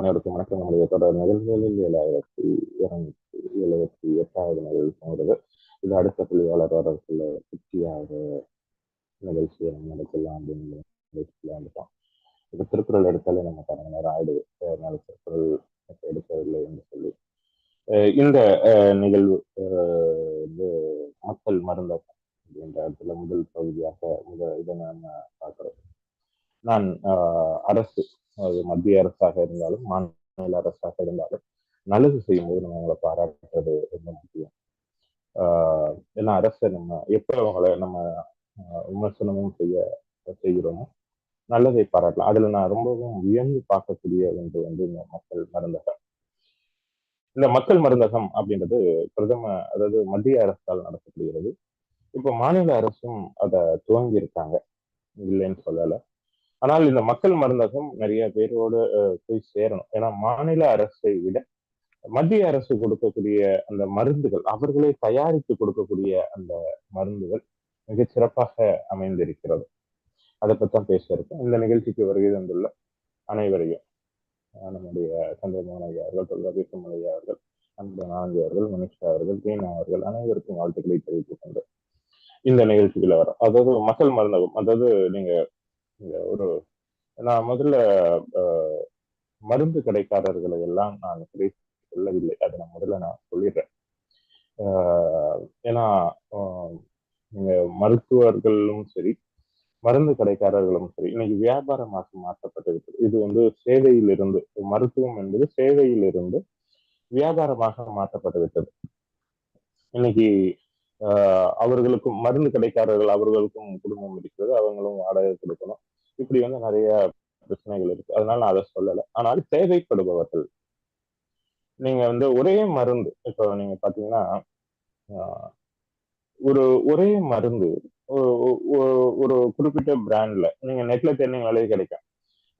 அனைவருக்கும் வணக்கம். நம்முடைய தொடர் நிகழ்வுகளில் ஏழாயிரத்தி இருநூத்தி எழுபத்தி எட்டாவது நிகழ்வு போகிறது இது அடுத்த புள்ளியாளர் வரக்குள்ள குட்டியாக நிகழ்ச்சியை நம்ம நடத்தலாம் அப்படின்னு நிகழ்ச்சியில் வந்துட்டோம். இப்போ திருக்குறள் எடுத்தாலே நம்ம பாருங்க நேரம் ஆயிடுது அதனால திருக்குறள் எடுக்கவில்லை என்று சொல்லி. இந்த நிகழ்வு வந்து மக்கள் மருந்தகம் அப்படின்ற இடத்துல முதல் பகுதியாக முதல் இதை நம்ம பார்க்கிறோம் நான் ஆஹ், அரசு அது மத்திய அரசாக இருந்தாலும் மாநில அரசாக இருந்தாலும் நல்லது செய்யும்போது நம்ம அவங்கள பாராட்டுறது ரொம்ப முக்கியம். ஆஹ், ஏன்னா அரசை நம்ம எப்படி அவங்கள நம்ம விமர்சனமும் செய்ய செய்கிறோமோ நல்லதை பாராட்டலாம். அதுல நான் ரொம்பவும் வியந்து பார்க்கக்கூடிய ஒன்று வந்து இந்த மக்கள் மருந்தகம். இந்த மக்கள் மருந்தகம் அப்படின்றது பிரதம அதாவது மத்திய அரசால் நடத்தப்படுகிறது. இப்போ மாநில அரசும் அதை துவங்கி இருக்காங்க இல்லைன்னு சொல்லலை. ஆனால் இந்த மக்கள் மருந்தகம் நிறைய பேரோடு போய் சேரணும். ஏன்னா மாநில அரசை விட மத்திய அரசு கொடுக்கக்கூடிய அந்த மருந்துகள் அவர்களே தயாரித்து கொடுக்கக்கூடிய அந்த மருந்துகள் மிகச் சிறப்பாக அமைந்திருக்கிறது. அதை பற்றி தான் பேச இருக்கோம். இந்த நிகழ்ச்சிக்கு வருகை தந்துள்ள அனைவரையும் நம்முடைய சந்திரமோகன் ஐயா அவர்கள் தொல்காபியம் அவர்கள் அன்பு ஆனந்தி அவர்கள் மனுஷா அவர்கள் தீனா அவர்கள் அனைவருக்கும் வாழ்த்துக்களை தெரிவித்துக் கொண்டு இந்த நிகழ்ச்சிகளை வரும் அதாவது மக்கள் மருந்தகம் அதாவது நீங்க ஒரு நான் முதல்ல மருந்து கடைக்காரர்களை எல்லாம் நான் குறை சொல்லவில்லை. அதை நான் முதல்ல நான் சொல்லிடுறேன். ஏன்னா நீங்க மருத்துவர்களும் சரி மருந்து கடைக்காரர்களும் சரி இன்னைக்கு வியாபாரமாக மாற்றப்பட்டிருக்கு இது வந்து சேவையிலிருந்து மருத்துவம் என்பது சேவையிலிருந்து வியாபாரமாக மாற்றப்பட்டுவிட்டது. இன்னைக்கு அவர்களுக்கும் மருந்து கடைக்காரர்கள் அவர்களுக்கும் குடும்பம் இருக்கிறது அவங்களும் வாடகை கொடுக்கணும். இப்படி வந்து நிறைய பிரச்சனைகள் இருக்கு. அதனால நான் அதை சொல்லலை. ஆனால் தேவைப்படுபவர்கள். நீங்க வந்து ஒரே மருந்து இப்போ நீங்க பாத்தீங்கன்னா ஒரு ஒரே மருந்து ஒரு குறிப்பிட்ட பிராண்ட்ல நீங்க நெட்ல தேர்ந்தீங்களாலே கிடைக்கும்.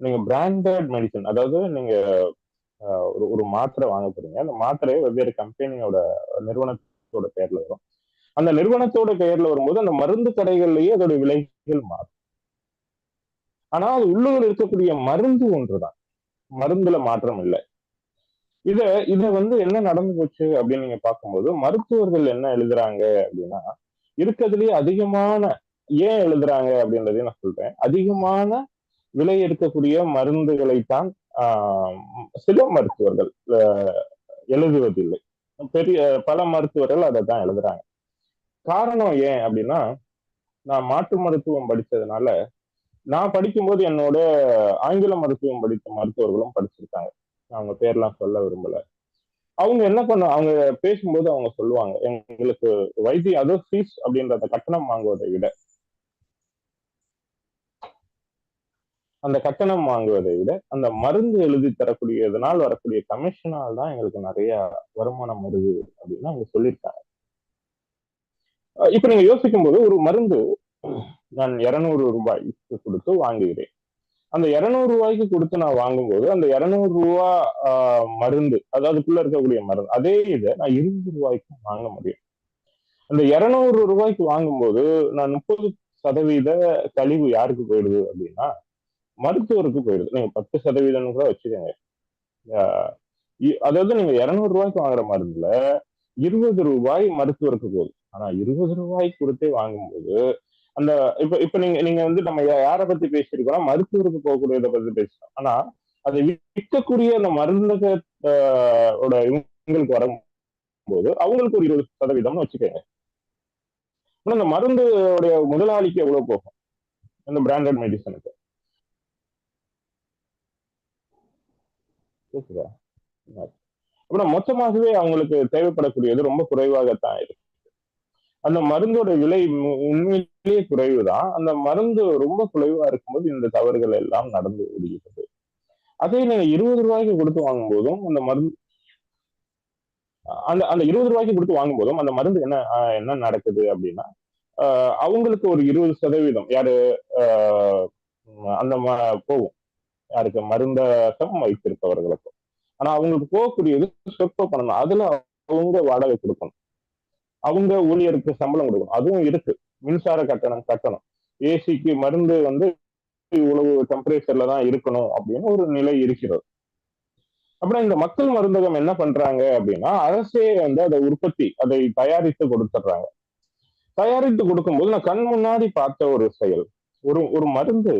நீங்க பிராண்டட் மெடிசன் அதாவது நீங்க ஒரு ஒரு மாத்திரை வாங்க போறீங்க. அந்த மாத்திரை வெவ்வேறு கம்பெனியோட நிறுவனத்தோட பேர்ல வரும். அந்த நிறுவனத்தோட பெயர்ல வரும்போது அந்த மருந்து கடைகள்லயே அதோட விலைகள் மாறும். ஆனா அது உள்ளூர் இருக்கக்கூடிய மருந்து ஒன்றுதான். மருந்துல மாற்றம் இல்லை. இத இத வந்து என்ன நடந்து போச்சு அப்படின்னு நீங்க பார்க்கும்போது மருத்துவர்கள் என்ன எழுதுறாங்க அப்படின்னா இருக்கிறதுலயே அதிகமான ஏன் எழுதுறாங்க அப்படின்றதையும் நான் சொல்றேன். அதிகமான விலை எடுக்கக்கூடிய மருந்துகளைத்தான் ஆஹ், சில மருத்துவர்கள் எழுதுவதில்லை. பெரிய பல மருத்துவர்கள் அதை தான் எழுதுறாங்க. காரணம் ஏன் அப்படின்னா நான் மாற்று மருத்துவம் படிச்சதுனால நான் படிக்கும்போது என்னோட ஆங்கில மருத்துவம் படித்த மருத்துவர்களும் படிச்சிருக்காங்க. அவங்க பேர்லாம் சொல்ல விரும்பல. அவங்க என்ன பண்ண அவங்க பேசும்போது அவங்க சொல்லுவாங்க எங்களுக்கு வைத்திய அதாவது ஃபீஸ் அப்படின்றத கட்டணம் வாங்குவதை விட அந்த கட்டணம் வாங்குவதை விட அந்த மருந்து எழுதி தரக்கூடியதனால் வரக்கூடிய கமிஷனால் தான் எங்களுக்கு நிறைய வருமானம் வருது அப்படின்னு அவங்க சொல்லியிருக்காங்க. இப்ப நீங்க யோசிக்கும் போது ஒரு மருந்து நான் இருநூறு ரூபாய்க்கு கொடுத்து வாங்குகிறேன். அந்த இருநூறு ரூபாய்க்கு கொடுத்து நான் வாங்கும்போது அந்த இருநூறு ரூபா மருந்து அதாவதுக்குள்ள இருக்கக்கூடிய மருந்து அதே இதை நான் இருபது ரூபாய்க்கு வாங்க முடியும். அந்த இருநூறு ரூபாய்க்கு வாங்கும்போது நான் முப்பது சதவீத கழிவு யாருக்கு போயிடுது அப்படின்னா மருத்துவருக்கு போயிடுது. நீங்க பத்து சதவீதம்னு கூட வச்சுக்கோங்க. இ- அதாவது நீங்க இருநூறு ரூபாய்க்கு வாங்குற மருந்துல இருபது ரூபாய் மருத்துவருக்கு போகுது. ஆனா இருபது ரூபாய்க்கு கொடுத்தே வாங்கும்போது அந்த இப்ப இப்ப நீங்க நீங்க வந்து நம்ம யா- யாரை பத்தி பேசியிருக்கோம் மருத்துவருக்கு போகக்கூடியதை பத்தி பேசுறோம் ஆனா அது விற்கக்கூடிய அந்த மருந்தக ஆஹ், இவங்களுக்கு வரும்போது அவங்களுக்கு ஒரு இருபது சதவீதம்னு வச்சுக்கோங்க. ஆனா அந்த மருந்துடைய முதலாளிக்கு எவ்வளவு போகும்? அந்த பிராண்டட் மெடிசனுக்கு கேக்குதா? அப்படின்னா மொத்தமாகவே அவங்களுக்கு தேவைப்படக்கூடியது ரொம்ப குறைவாகத்தான் இருக்கு. அந்த மருந்தோட விலை உண்மையிலேயே குறைவுதான் அந்த மருந்து ரொம்ப குறைவா இருக்கும்போது இந்த தவறுகள் எல்லாம் நடந்து விடுகிறது. அதே நீங்க இருபது ரூபாய்க்கு கொடுத்து வாங்கும்போதும் அந்த மருந்து அந்த அந்த இருபது ரூபாய்க்கு கொடுத்து வாங்கும்போதும் அந்த மருந்து என்ன என்ன நடக்குது அப்படின்னா ஆஹ் அவங்களுக்கு ஒரு இருபது சதவீதம் யாரு அந்த போகும். யாருக்கு மருந்தகம் வைத்திருப்பவர்களுக்கும். ஆனா அவங்களுக்கு போகக்கூடியது சொற்ப பண்ணணும் தான். அதுல அவங்க வாடகை கொடுக்கணும். அவங்க ஊழியருக்கு சம்பளம் கொடுக்கணும். அதுவும் இருக்கு. மின்சார கட்டணம் கட்டணம். ஏசிக்கு மருந்து வந்து இவ்வளவு டெம்பரேச்சர்ல தான் இருக்கணும் அப்படின்னு ஒரு நிலை இருக்கிறது. அப்புறம் இந்த மக்கள் மருந்தகம் என்ன பண்றாங்க அப்படின்னா அரசே வந்து அதை உற்பத்தி அதை தயாரித்து கொடுத்துட்றாங்க. தயாரித்து கொடுக்கும்போது நான் கண் முன்னாடி பார்த்த ஒரு செயல். ஒரு ஒரு மருந்து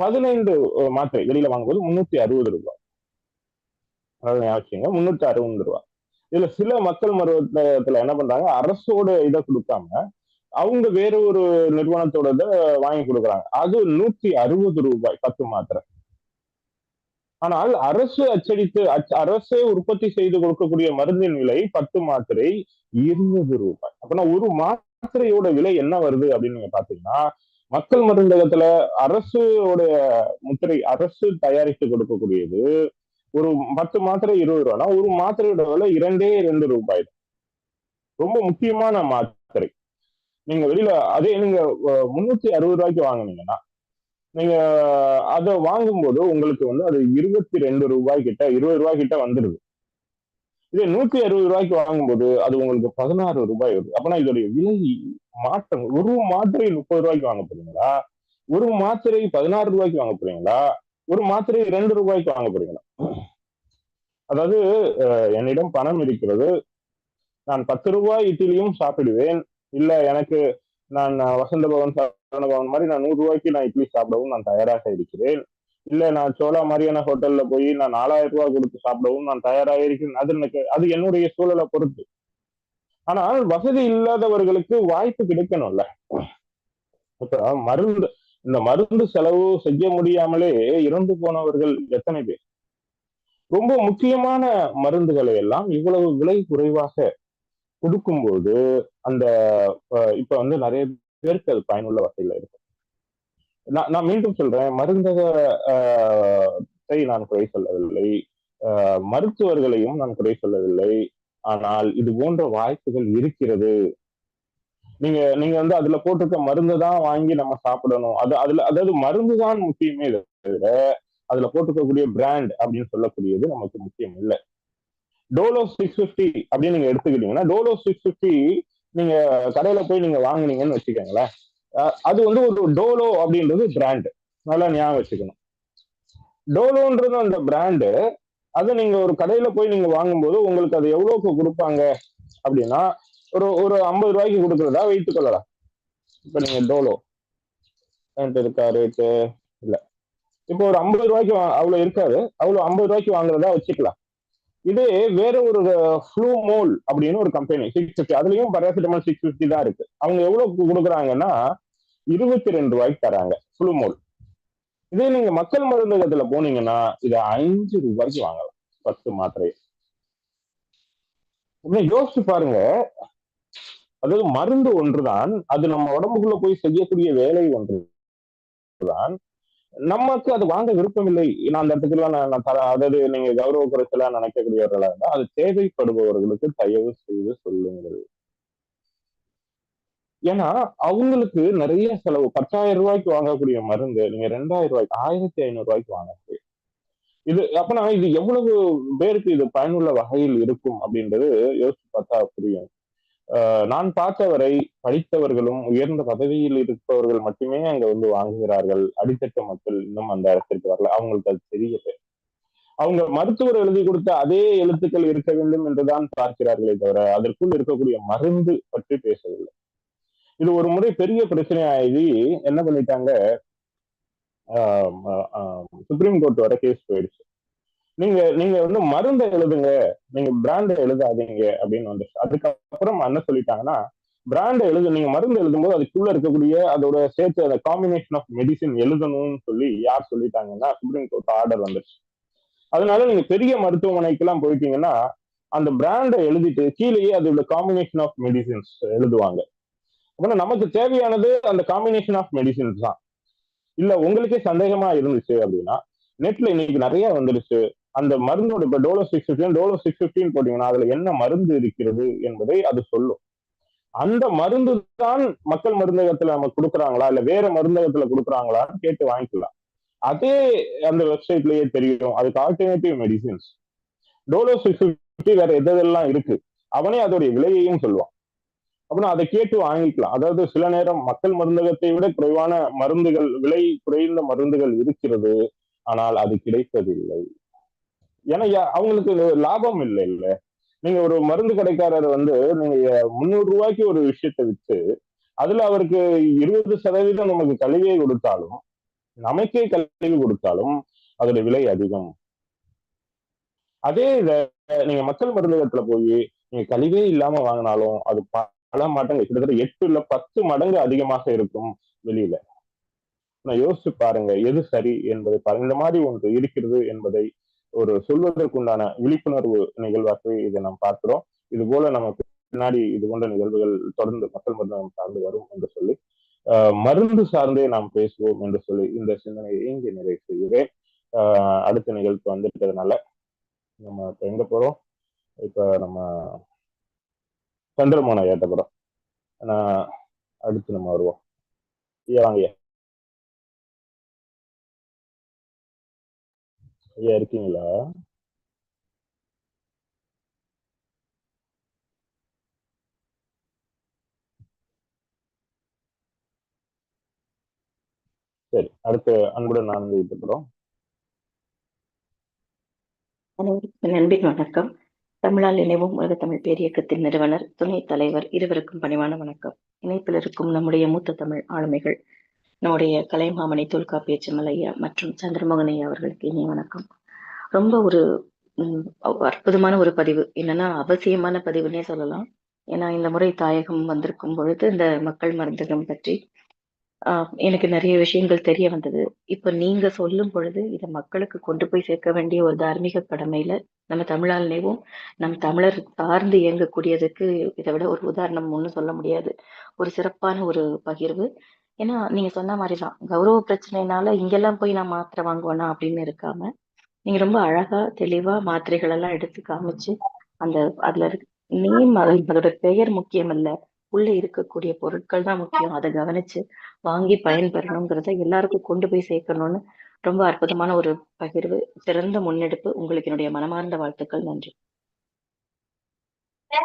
பதினைந்து மாத்திரை வெளியில வாங்கும்போது முன்னூத்தி அறுபது ரூபாய். அதாவது ஞாபகம் முன்னூத்தி அறுபது ரூபாய். இதுல சில மக்கள் மருத்துவத்துல என்ன பண்றாங்க அரசோட இதை கொடுக்காம அவங்க வேற ஒரு நிறுவனத்தோட இதை வாங்கி கொடுக்குறாங்க. அது நூத்தி அறுபது ரூபாய் பத்து மாத்திரை. ஆனால் அரசு அச்சடித்து அரசே உற்பத்தி செய்து கொடுக்கக்கூடிய மருந்தின் விலை பத்து மாத்திரை இருபது ரூபாய். அப்படின்னா ஒரு மாத்திரையோட விலை என்ன வருது அப்படின்னு நீங்க பாத்தீங்கன்னா மக்கள் மருந்தகத்துல அரசுடைய முத்திரை அரசு தயாரித்து கொடுக்கக்கூடியது ஒரு பத்து மாத்திரை இருபது ரூபாய்னா ஒரு மாத்திரையோட விலை இரண்டே இரண்டு ரூபாய். ரொம்ப முக்கியமான மாத்திரை. நீங்க வெளியில அதே நீங்க முன்னூத்தி அறுபது ரூபாய்க்கு வாங்கினீங்கன்னா நீங்க அதை வாங்கும்போது உங்களுக்கு வந்து அது இருபத்தி ரெண்டு ரூபாய் கிட்ட இருபது ரூபாய் கிட்ட வந்துருது. இதே நூத்தி அறுபது ரூபாய்க்கு வாங்கும்போது அது உங்களுக்கு பதினாறு ரூபாய் வருது. அப்பனா இதோடைய விலை மாற்றம் ஒரு மாத்திரை முப்பது ரூபாய்க்கு வாங்க போறீங்களா? ஒரு மாத்திரை பதினாறு ரூபாய்க்கு வாங்க போறீங்களா? ஒரு மாத்திரை ரெண்டு ரூபாய்க்கு வாங்க போறீங்களா? அதாவது என்னிடம் பணம் இருக்கிறது. நான் பத்து ரூபாய் இட்லியும் சாப்பிடுவேன். இல்ல எனக்கு நான் வசந்த பவன் சரவண பவன் மாதிரி நான் நூறு ரூபாய்க்கு நான் இட்லி சாப்பிடவும் நான் தயாராக இருக்கிறேன். இல்ல நான் சோழா மாதிரியான ஹோட்டல்ல போய் நான் நாலாயிரம் ரூபாய் கொடுத்து சாப்பிடவும் நான் தயாராக இருக்கிறேன். அது எனக்கு அது என்னுடைய சூழலை பொறுத்து. ஆனால் வசதி இல்லாதவர்களுக்கு வாய்ப்பு கிடைக்கணும்ல. இப்ப மருந்து இந்த மருந்து செலவு செய்ய முடியாமலே இறந்து போனவர்கள் எத்தனை பேர்? ரொம்ப முக்கியமான மருந்துகளை எல்லாம் இவ்வளவு விலை குறைவாக கொடுக்கும்போது அந்த இப்ப வந்து நிறைய பேருக்கு அது பயனுள்ள வகையில இருக்கும். நான் நான் மீண்டும் சொல்றேன். மருந்தகத்தை நான் குறை சொல்லவில்லை. மருத்துவர்களையும் நான் குறை சொல்லவில்லை. ஆனால் இது போன்ற வாய்ப்புகள் இருக்கிறது. நீங்க நீங்க வந்து அதுல போட்டிருக்க மருந்து தான் வாங்கி நம்ம சாப்பிடணும். அது அதுல அதாவது மருந்து தான் முக்கியமே தவிர அதுல போட்டுக்கக்கூடிய பிராண்ட் அப்படின்னு சொல்லக்கூடியது நமக்கு முக்கியம் இல்லை. டோலோ சிக்ஸ் பிப்டி அப்படின்னு நீங்க எடுத்துக்கிட்டீங்கன்னா டோலோ சிக்ஸ் பிப்டி நீங்க கடையில போய் நீங்க வாங்கினீங்கன்னு வச்சுக்கோங்களேன். அது வந்து ஒரு டோலோ அப்படின்றது பிராண்டு நல்லா ஞாபகம் வச்சுக்கணும். டோலோன்றது அந்த பிராண்டு அதை நீங்க ஒரு கடையில போய் நீங்க வாங்கும்போது உங்களுக்கு அது எவ்வளவுக்கு கொடுப்பாங்க அப்படின்னா ஒரு ஒரு ஐம்பது ரூபாய்க்கு கொடுக்குறதா வைத்துக் கொள்ளலாம். இப்ப நீங்க டோலோ என்கிட்ட இருக்கா ரேட்டு இப்போ ஒரு ஐம்பது ரூபாய்க்கு அவ்வளவு இருக்காது. அவ்வளவு ஐம்பது ரூபாய்க்கு வாங்குறதா வச்சுக்கலாம். இதே வேற ஒரு ஃப்ளூ மோல் அப்படின்னு ஒரு கம்பெனி சிக்ஸ் ஃபிஃப்டி அதுலயும் பேராசிட்டமால் சிக்ஸ் ஃபிஃப்டி தான் இருக்கு. அவங்க எவ்வளவு கொடுக்குறாங்கன்னா இருபத்தி ரெண்டு ரூபாய்க்கு தராங்க ஃப்ளூ மோல் இதே நீங்க மக்கள் மருந்தகத்துல போனீங்கன்னா இதை அஞ்சு ரூபாய்க்கு வாங்கலாம் பத்து மாத்திரையை. யோசிச்சு பாருங்க. அதாவது மருந்து ஒன்றுதான் அது நம்ம உடம்புக்குள்ள போய் செய்யக்கூடிய வேலை ஒன்றுதான். நமக்கு அது வாங்க விருப்பமில்லை. நான் அந்த இடத்துக்குலாம் நான் தர அதாவது நீங்க கௌரவ குறைச்சலா நினைக்கக்கூடியவர்களா இருந்தா அது தேவைப்படுபவர்களுக்கு தயவு செய்து சொல்லுங்கள். ஏன்னா அவங்களுக்கு நிறைய செலவு பத்தாயிரம் ரூபாய்க்கு வாங்கக்கூடிய மருந்து நீங்க ரெண்டாயிரம் ரூபாய்க்கு ஆயிரத்தி ஐநூறு ரூபாய்க்கு வாங்க இது அப்பனா இது எவ்வளவு பேருக்கு இது பயனுள்ள வகையில் இருக்கும் அப்படின்றது யோசிச்சு பார்த்தா புரியும். நான் பார்த்தவரை படித்தவர்களும் உயர்ந்த பதவியில் இருப்பவர்கள் மட்டுமே அங்க வந்து வாங்குகிறார்கள். அடித்தட்ட மக்கள் இன்னும் அந்த இடத்திற்கு வரல. அவங்களுக்கு அது தெரியல அவங்க மருத்துவர் எழுதி கொடுத்த அதே எழுத்துக்கள் இருக்க வேண்டும் என்றுதான் பார்க்கிறார்களே தவிர அதற்குள் இருக்கக்கூடிய மருந்து பற்றி பேசவில்லை. இது ஒரு முறை பெரிய பிரச்சனையாகி என்ன பண்ணிட்டாங்க? சுப்ரீம் கோர்ட் வர கேஸ் போயிடுச்சு. நீங்க நீங்க வந்து மருந்தை எழுதுங்க. நீங்க பிராண்டை எழுதாதீங்க அப்படின்னு வந்துச்சு. அதுக்கப்புறம் என்ன சொல்லிட்டாங்கன்னா பிராண்டை எழுது நீங்க மருந்து எழுதும்போது அதுக்குள்ள இருக்கக்கூடிய அதோட சேர்த்து அந்த காம்பினேஷன் ஆஃப் மெடிசின் எழுதணும்னு சொல்லி யார் சொல்லிட்டாங்கன்னா சுப்ரீம் கோர்ட் ஆர்டர் வந்துருச்சு அதனால நீங்க பெரிய மருத்துவமனைக்கு எல்லாம் போயிட்டீங்கன்னா அந்த பிராண்டை எழுதிட்டு கீழேயே அதோட காம்பினேஷன் ஆஃப் மெடிசின்ஸ் எழுதுவாங்க. அப்படின்னா நமக்கு தேவையானது அந்த காம்பினேஷன் ஆஃப் மெடிசின்ஸ் தான். இல்ல உங்களுக்கே சந்தேகமா இருந்துச்சு அப்படின்னா நெட்ல இன்னைக்கு நிறைய வந்துருச்சு. அந்த மருந்தோட இப்ப Dolo six fifty Dolo six fifty போட்டீங்கன்னா அதுல என்ன மருந்து இருக்கிறது என்பதை அது சொல்லும். அந்த மருந்து தான் மக்கள் மருந்தகத்துல நம்ம கொடுக்குறாங்களா இல்ல வேற மருந்தகத்துல கொடுக்குறாங்களான்னு கேட்டு வாங்கிக்கலாம். அதே அந்த வெப்சைட்லயே தெரியும். அதுக்கு alternative medicines Dolo six fifty வேற எதெல்லாம் இருக்கு அவனே அதோடைய விலையையும் சொல்லுவான். அப்படின்னா அதை கேட்டு வாங்கிக்கலாம். அதாவது சில நேரம் மக்கள் மருந்தகத்தை விட குறைவான மருந்துகள் விலை குறைந்த மருந்துகள் இருக்கிறது ஆனால் அது கிடைப்பதில்லை. ஏன்னா அவங்களுக்கு லாபம் இல்லை இல்ல. நீங்க ஒரு மருந்து கடைக்காரர் வந்து நீங்க முந்நூறு ரூபாய்க்கு ஒரு விஷயத்தை வித்து அதுல அவருக்கு இருபது சதவீதம் நமக்கு கழிவை கொடுத்தாலும் நமக்கே கழிவு கொடுத்தாலும் அதோட விலை அதிகம். அதே இத நீங்க மக்கள் மருந்தகத்துல போய் நீங்க கழிவே இல்லாம வாங்கினாலும் அது பல மடங்கு கிட்டத்தட்ட எட்டு இல்ல பத்து மடங்கு அதிகமாக இருக்கும் வெளியில. நான் யோசிச்சு பாருங்க எது சரி என்பதை பாருங்க. இந்த மாதிரி ஒன்று இருக்கிறது என்பதை ஒரு சொல்வதற்குண்டான விழிப்புணர்வு நிகழ்வாகவே இதை நாம் பார்க்கிறோம். இது போல நமக்கு பின்னாடி இது போன்ற நிகழ்வுகள் தொடர்ந்து மக்கள் மருந்து சார்ந்து வரும் என்று சொல்லி ஆஹ் மருந்து சார்ந்தே நாம் பேசுவோம் என்று சொல்லி இந்த சிந்தனையை இங்கே நிறைவு செய்கிறேன். ஆஹ் அடுத்த நிகழ்ச்சி வந்துட்டதுனால நம்ம இப்ப எங்க போறோம்? இப்ப நம்ம சந்திரமோன ஏட்ட போறோம். அடுத்து நம்ம வருவோம். ஐயா வாங்கய்யா ஐயா இருக்கீங்களா? சரி அடுத்து அன்புடன் நான் வந்து போறோம் அனைவருக்கும் வணக்கம். தமிழால் இணைவும் உலக தமிழ் பேரியக்கத்தின் நிறுவனர் துணைத் தலைவர் இருவருக்கும் பணிவான வணக்கம். இணைப்பில் இருக்கும் நம்முடைய மூத்த தமிழ் ஆளுமைகள் நம்முடைய கலைமாமணி தொல்காப்பிய செம்மலையா மற்றும் சந்திரமோகன் ஐயா அவர்களுக்கு இனிய வணக்கம். ரொம்ப ஒரு அற்புதமான ஒரு பதிவு. என்னன்னா அவசியமான பதிவுன்னே சொல்லலாம். ஏன்னா இந்த முறை தாயகம் வந்திருக்கும் பொழுது இந்த மக்கள் மருந்தகம் பற்றி ஆஹ் எனக்கு நிறைய விஷயங்கள் தெரிய வந்தது. இப்ப நீங்க சொல்லும் பொழுது இதை மக்களுக்கு கொண்டு போய் சேர்க்க வேண்டிய ஒரு தார்மீக கடமையில நம்ம தமிழால் நம் தமிழர் சார்ந்து இயங்கக்கூடியதுக்கு இதை விட ஒரு உதாரணம் ஒன்றும் சொல்ல முடியாது. ஒரு சிறப்பான ஒரு பகிர்வு. ஏன்னா நீங்க சொன்ன மாதிரிதான். கௌரவ பிரச்சனைனால இங்கெல்லாம் போய் நான் மாத்திரை வாங்குவேனா அப்படின்னு இருக்காம நீங்க ரொம்ப அழகா தெளிவா மாத்திரைகள் எல்லாம் எடுத்து காமிச்சு அந்த அதுல நேம் அதோட பெயர் முக்கியம் இல்ல. உள்ள இருக்கக்கூடிய பொருட்கள் தான் முக்கியம். அதை கவனிச்சு வாங்கி பயன்பெறணுங்கிறத எல்லாருக்கும் கொண்டு போய் சேர்க்கணும்னு ரொம்ப அற்புதமான ஒரு பகிர்வு சிறந்த முன்னெடுப்பு. உங்களுக்கு என்னுடைய மனமார்ந்த வாழ்த்துக்கள். நன்றி.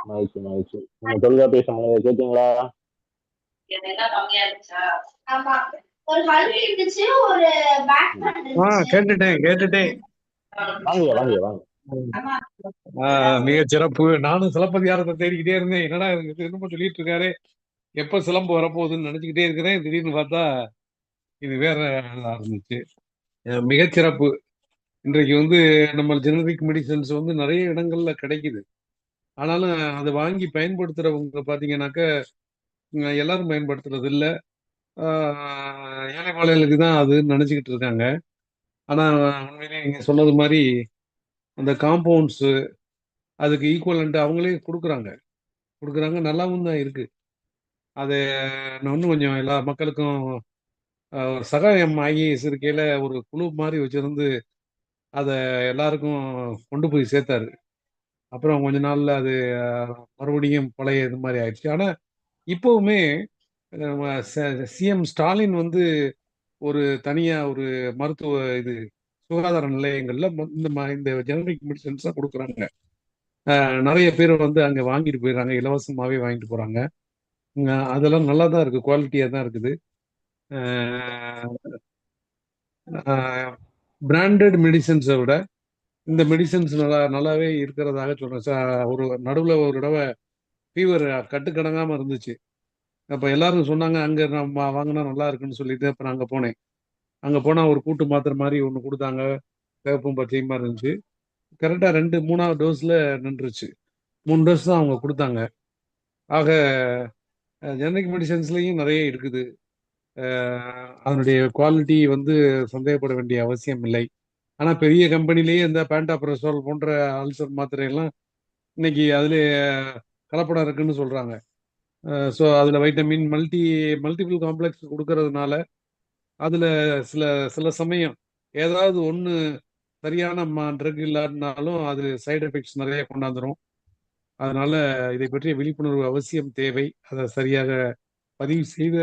மகிழ்ச்சி மகிழ்ச்சி. கேட்டீங்களா? கேட்டுட்டேன் கேட்டுட்டேன். வாங்க வாங்க வாங்க ஆ, மிக சிறப்பு. நானும் சிலப்பதிகாரத்தை தேடிக்கிட்டே இருந்தேன். என்னடா திரும்ப சொல்லிட்டு இருக்காரு. எப்ப சிலம்பு வரப்போகுதுன்னு நினைச்சுக்கிட்டே இருக்கிறேன். திடீர்னு பார்த்தா இது வேற இதா இருந்துச்சு. அஹ் மிகச் சிறப்பு. இன்றைக்கு வந்து நம்ம ஜெனரிக் மெடிசன்ஸ் வந்து நிறைய இடங்கள்ல கிடைக்குது. ஆனாலும் அதை வாங்கி பயன்படுத்துறவங்க பார்த்தீங்கன்னாக்க உம், எல்லாரும் பயன்படுத்துறது இல்லை ஏழை மாலைகளுக்கு தான் அது நினச்சிக்கிட்டு இருக்காங்க. ஆனால் உண்மையிலேயே நீங்கள் சொன்னது மாதிரி அந்த காம்பவுண்ட்ஸு அதுக்கு ஈக்குவலண்ட் அவங்களே கொடுக்குறாங்க. கொடுக்குறாங்க நல்லாவும் தான் இருக்குது அதை இன்னும் கொஞ்சம் எல்லா மக்களுக்கும் ஒரு சகாயம் ஐஏஎஸ் இருக்கையில் ஒரு குழு மாதிரி வச்சுருந்து அதை எல்லாருக்கும் கொண்டு போய் சேர்த்தாரு. அப்புறம் கொஞ்ச நாளில் அது மறுபடியும் பழைய இது மாதிரி ஆயிடுச்சு. ஆனால் இப்போவுமே சிஎம் ஸ்டாலின் வந்து ஒரு தனியா ஒரு மருத்துவ இது சுகாதார நிலையங்கள்ல ம- இந்த ம- இந்த ஜெனரிக் மெடிசன்ஸ் தான் கொடுக்குறாங்க. நிறைய பேர் வந்து அங்க வாங்கிட்டு போயிடுறாங்க இலவசமாவே வாங்கிட்டு போறாங்க. அதெல்லாம் நல்லா தான் இருக்கு குவாலிட்டியா தான் இருக்குது. பிராண்டட் மெடிசன்ஸை விட இந்த மெடிசன்ஸ் நல்லா நல்லாவே இருக்கிறதாக சொல்றேன். ஒரு நடுவில் ஒரு தடவை ஃபீவர் கட்டுக்கடங்காம இருந்துச்சு. அப்போ எல்லாரும் சொன்னாங்க அங்கே நம்ம வாங்கினா நல்லா இருக்குன்னு சொல்லிட்டு அப்போ நான் அங்கே போனேன். அங்கே போனால் ஒரு கூட்டு மாத்திரை மாதிரி ஒன்று கொடுத்தாங்க. வேப்பும் பச்சையுமா இருந்துச்சு. கரெக்டாக ரெண்டு மூணாவது டோஸில் நின்றுச்சு. மூணு டோஸ் தான் அவங்க கொடுத்தாங்க. ஆக ஜெனரிக் மெடிசன்ஸ்லேயும் நிறைய இருக்குது. அதனுடைய குவாலிட்டி வந்து சந்தேகப்பட வேண்டிய அவசியம் இல்லை. ஆனால் பெரிய கம்பெனிலேயே இந்த பேண்டாப்ரசோல் போன்ற அல்சர் மாத்திரையெல்லாம் இன்னைக்கு அதுலேயே கலப்படம் இருக்குன்னு சொல்கிறாங்க ஸோ அதில் வைட்டமின் மல்டி மல்டிபிள் காம்ப்ளெக்ஸ் கொடுக்கறதுனால அதில் சில சில சமயம் ஏதாவது ஒன்று சரியான ட்ரக் இல்லாட்டினாலும் அது சைடு எஃபெக்ட்ஸ் நிறைய கொண்டாந்துரும். அதனால இதை பற்றிய விழிப்புணர்வு அவசியம் தேவை. அதை சரியாக பதிவு செய்த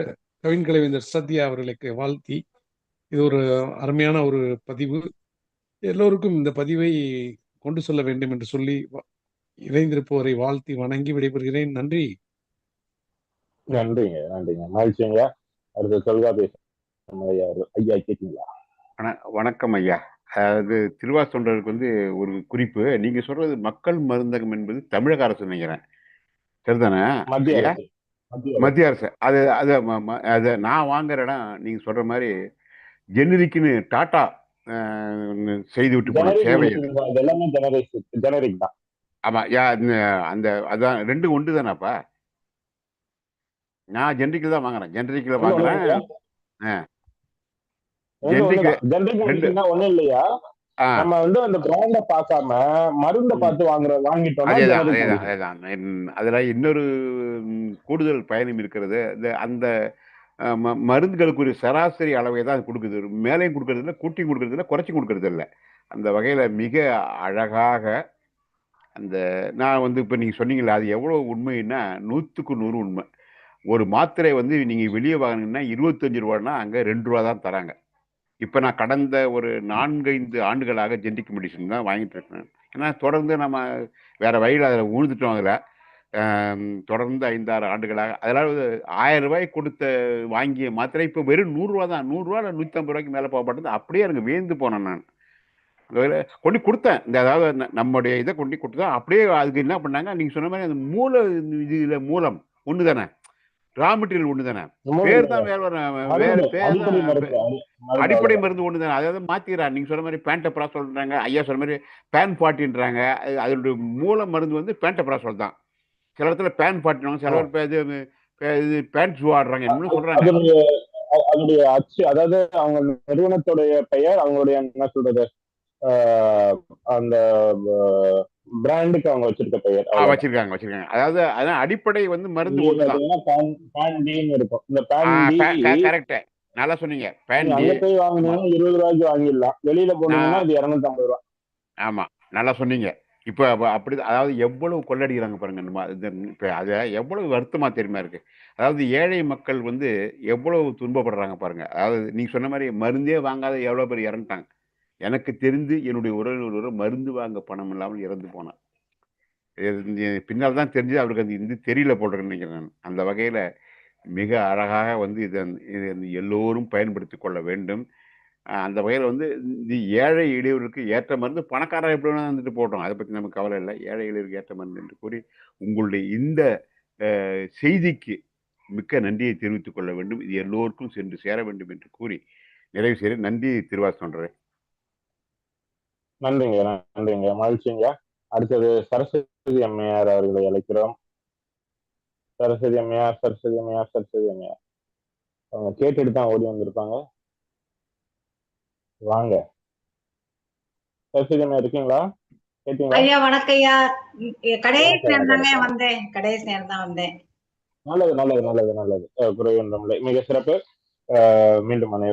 கவின் கலைவேந்தர் சத்யா அவர்களுக்கு வாழ்த்தி. இது ஒரு அருமையான ஒரு பதிவு. எல்லோருக்கும் இந்த பதிவை கொண்டு செல்ல வேண்டும் என்று சொல்லி இணைந்திருப்பவரை வாழ்த்தி வணங்கி விடைபெறுகிறேன். நன்றி. நன்றிங்க நன்றிங்க. மகிழ்ச்சிங்க. அடுத்து தொல்காப்பிய சமூக ஐயா அவர்கள். ஐயா கேட்டீங்களா? வண- வணக்கம் ஐயா. அதாவது திருவாச தொண்டருக்கு வந்து ஒரு குறிப்பு. நீங்க சொல்றது மக்கள் மருந்தகம் என்பது தமிழக அரசு நினைக்கிறேன். சரிதானே? மத்திய மத்திய அரசு. அது அது அது நான் வாங்குற இடம் நீங்க சொல்ற மாதிரி ஜெனரிக்னு டாட்டா அஹ், செய்து விட்டு போன சேவை அது. எல்லாமே ஜெனரிக் ஜெனரிக் தான். ஆமா யா அந்த அதான் ரெண்டும் ஒன்று தானேப்பா நான் ஜெனரிக்கில் தான் வாங்குறேன். ஜெனரிக்கில் ரெண்டு வாங்குறேன். இல்லையா? ரெண்டு. ரெண்டு நம்ம வந்து அந்த பிராண்ட பார்க்காம மருந்த. பார்த்து வாங்குற என்- அதுல இன்னொரு கூடுதல் பயணம் இருக்கிறது. இந்த அந்த அஹ், ம- மருந்துகளுக்கு ஒரு சராசரி அளவை தான் கொடுக்குது. மேலேயும் கொடுக்கறது இல்லை கூட்டியும் கொடுக்கறது இல்லை குறைச்சி கொடுக்கறது இல்லை அந்த வகையில மிக அழகாக அந்த நான் வந்து இப்போ நீங்கள் சொன்னீங்களே அது எவ்வளோ உண்மைன்னா நூற்றுக்கு நூறு உண்மை. ஒரு மாத்திரை வந்து நீங்கள் வெளியே வாங்கினீங்கன்னா இருபத்தஞ்சு ரூபான்னா அங்கே ரெண்டு ரூபா தான் தராங்க. இப்போ நான் கடந்த ஒரு நான்கைந்து ஆண்டுகளாக ஜென்டிக் மெடிசன் தான் வாங்கிட்டு இருக்கேன் ஏன்னா தொடர்ந்து நம்ம வேறு வழியில் அதில் ஊழ்ந்துட்டோம் அதில். தொடர்ந்து ஐந்தாறு ஆண்டுகளாக. அதனால் ஆயிரம் ரூபாய் கொடுத்த வாங்கிய மாத்திரை இப்போ வெறும் நூறுரூவா தான். நூறுரூவா இல்லை நூற்றம்பது ரூபாய்க்கு மேலே போகப்பட்டது அப்படியே எனக்கு வேந்து போனேன் நான். கொண்டு கொடுத்தேன். இந்த அதாவது நம்முடைய இதை கொண்டு கொடுத்தா அப்படியே அதுக்கு என்ன பண்ணாங்க? நீங்க சொன்ன மாதிரி அந்த மூல இதுல மூலம் ஒன்று தானே? ரா மெட்டீரியல் ஒன்று தானே? பேர் தான் வேற வேற பேர் அடிப்படை மருந்து ஒன்று தானே? அதாவது மாத்திக்கிறான் நீங்க சொன்ன மாதிரி பேண்டப்ரா சொல்றாங்க. ஐயா சொன்ன மாதிரி பேன் பாட்டின்றாங்க அது- அதோட மூல மருந்து வந்து பேண்டப்ராசோல் தான். சில இடத்துல பேன் பாட்டினாங்க சில இது இது பேண்ட் ஆடுறாங்க. என்னன்னு சொல்றாங்க. அதனுடைய அதனுடைய அச்சு அதாவது அவங்க நிறுவனத்துடைய பெயர் அவங்களுடைய என்ன சொல்றது? அந்த பிராண்டுக்கு அவங்க வச்சிருக்க பெயர். வச்சிருக்காங்க வச்சிருக்காங்க. அதாவது அதான் அடிப்படை வந்து மருந்து இங்க ஒன்று தான் பாத்தீங்கன்னா பேன் பேன் டின்னு இருக்கும். இந்த கரெக்ட் நல்லா சொன்னீங்க. பேன் நீங்க டி அங்க போய் இருபது ரூபாய்க்கு வாங்கிடலாம். வெளியில போனீங்கன்னா இது இருநூத்தி ஐம்பது ரூபா. ஆமா. நல்லா சொன்னீங்க. இப்போ அப்ப- அப்படி அதாவது எவ்வளவு கொள்ளடிக்கிறாங்க பாருங்க நம்ம இப்போ அதை எவ்வளவு வருத்தமா தெரியுமா இருக்கு. அதாவது ஏழை மக்கள் வந்து எவ்வளவு துன்பப்படுறாங்க பாருங்க. அதாவது நீங்க சொன்ன மாதிரி மருந்தே வாங்காத எவ்வளவு பேர் இறந்துட்டாங்க. எனக்கு தெரிந்து என்னுடைய உறவினர் ஒருவர் மருந்து வாங்க பணம் இல்லாமல் இறந்து போனார். பின்னால் தான் தெரிஞ்சு அவருக்கு அந்த இது தெரியல போடுறேன்னு நினைக்கிறேன் நான். அந்த வகையில் மிக அழகாக வந்து இதை எல்லோரும் பயன்படுத்தி கொள்ள வேண்டும். அந்த வகையில் வந்து இந்த ஏழை எளியவர்களுக்கு ஏற்ற மருந்து பணக்காரர் எப்படி வேணால் வந்துட்டு போட்டோம் அதை பற்றி நமக்கு கவலை இல்லை. ஏழை எளியவருக்கு ஏற்ற மருந்து என்று கூறி உங்களுடைய இந்த செய்திக்கு மிக்க நன்றியை தெரிவித்துக் கொள்ள வேண்டும். இது எல்லோருக்கும் சென்று சேர வேண்டும் என்று கூறி நிறைவு செய்ய நன்றி திருவாசன்றேன் நன்றிங்க நன்றிங்க. மகிழ்ச்சிங்க. அடுத்தது சரஸ்வதி அம்மையார் அவர்களை அழைக்கிறோம். சரஸ்வதி அம்மையார் சரஸ்வதி அம்மையார் சரஸ்வதி அம்மையார். அவங்க கேட்டுட்டு தான் ஓடி வந்திருப்பாங்க. வாங்க. சரஸ்வதி அம்மையார் இருக்கீங்களா? ஐயா வணக்கம் ஐயா. கடைசி நேரம். வந்தேன். கடைசி நேரம் தான் வந்தேன். நல்லது நல்லது நல்லது நல்லது. குறைவொன்றுமில்லை மிக சிறப்பு. மீண்டும் அனைவரும்